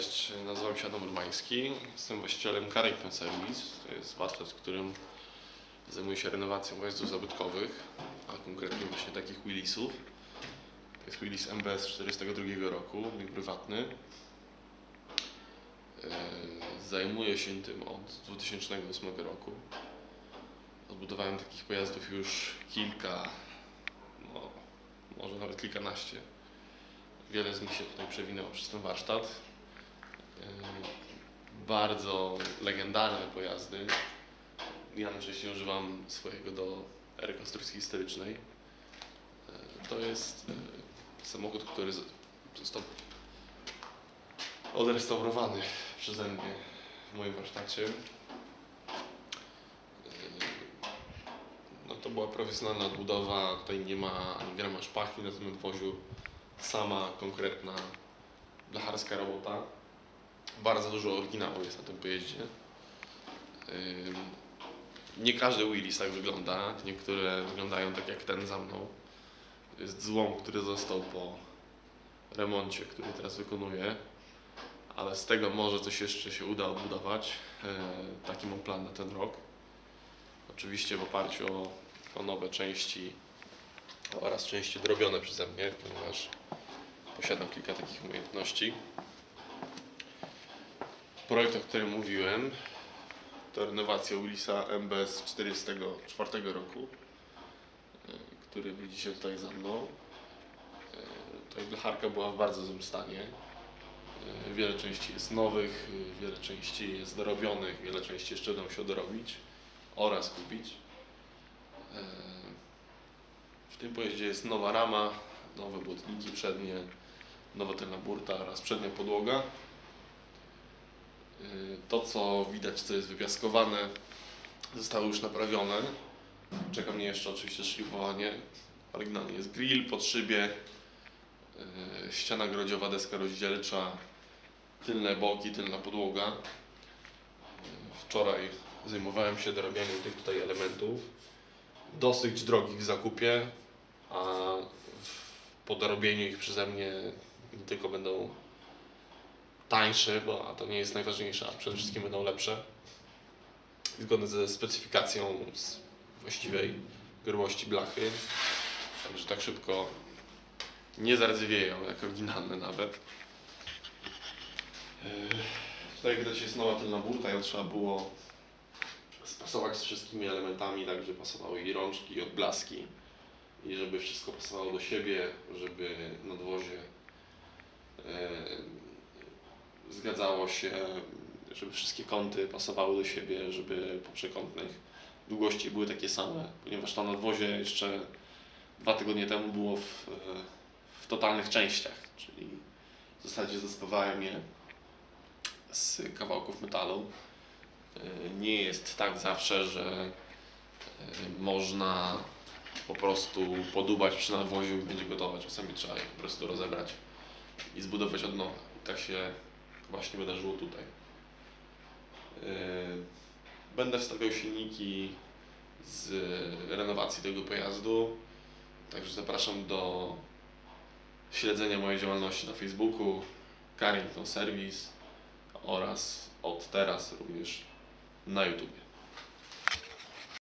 Cześć, nazywam się Adam Urbański, jestem właścicielem Carrington Service. To jest warsztat, w którym zajmuję się renowacją pojazdów zabytkowych, a konkretnie właśnie takich Willisów. To jest Willis MBS 42 roku, mój prywatny. Eee, Zajmuję się tym od 2008 roku. Odbudowałem takich pojazdów już kilka, no, może nawet kilkanaście. Wiele z nich się tutaj przewinęło przez ten warsztat. Bardzo legendarne pojazdy. Ja najczęściej używam swojego do rekonstrukcji historycznej. Yy, To jest yy, samochód, który został odrestaurowany przeze mnie w moim warsztacie. Yy, No to była profesjonalna odbudowa, tutaj nie ma ani grama szpachli na tym nadwoziu, sama konkretna blacharska robota. Bardzo dużo oryginału jest na tym pojeździe. Nie każdy Willis tak wygląda, niektóre wyglądają tak jak ten za mną. Jest złom, który został po remoncie, który teraz wykonuję, ale z tego może coś jeszcze się uda odbudować. Yy, Taki mam plan na ten rok. Oczywiście w oparciu o, o nowe części oraz części drobione przeze mnie, ponieważ posiadam kilka takich umiejętności. Projekt, o którym mówiłem, to renowacja Willisa MBS 44 roku, e, który widzicie tutaj za mną. E, Tutaj blacharka była w bardzo złym stanie. E, Wiele części jest nowych, wiele części jest dorobionych, wiele części jeszcze będą się dorobić oraz kupić. W tym pojeździe jest nowa rama, nowe błotniki przednie, nowa tylna burta oraz przednia podłoga. Y, To co widać, co jest wypiaskowane, zostało już naprawione. Czeka mnie jeszcze oczywiście szlifowanie. Oryginalnie jest grill pod szybie, y, ściana grodziowa, deska rozdzielcza, tylne boki, tylna podłoga. Y, Wczoraj zajmowałem się dorabianiem tych tutaj elementów. Dosyć drogich w zakupie, a po dorobieniu ich przeze mnie nie tylko będą tańsze, bo to nie jest najważniejsze, a przede wszystkim będą lepsze. Zgodne ze specyfikacją z właściwej grubości blachy. Także tak szybko nie zardzewieją, jak oryginalne nawet. Yy, Tutaj widać jest nowa tylna burta, ją trzeba było spasować z wszystkimi elementami, tak żeby pasowały i rączki, i odblaski i żeby wszystko pasowało do siebie, żeby nadwozie e, zgadzało się, żeby wszystkie kąty pasowały do siebie, żeby po przekątnych długości były takie same, ponieważ to nadwozie jeszcze dwa tygodnie temu było w, w totalnych częściach, czyli w zasadzie zespawałem je z kawałków metalu. Nie jest tak zawsze, że e, można po prostu podubać przy nadwoziu i będzie gotowe. Czasami trzeba je po prostu rozebrać i zbudować od nowa. I tak się właśnie wydarzyło tutaj. Yy, Będę wstawiał silniki z renowacji tego pojazdu. Także zapraszam do śledzenia mojej działalności na Facebooku Carrington Service oraz od teraz również na YouTube.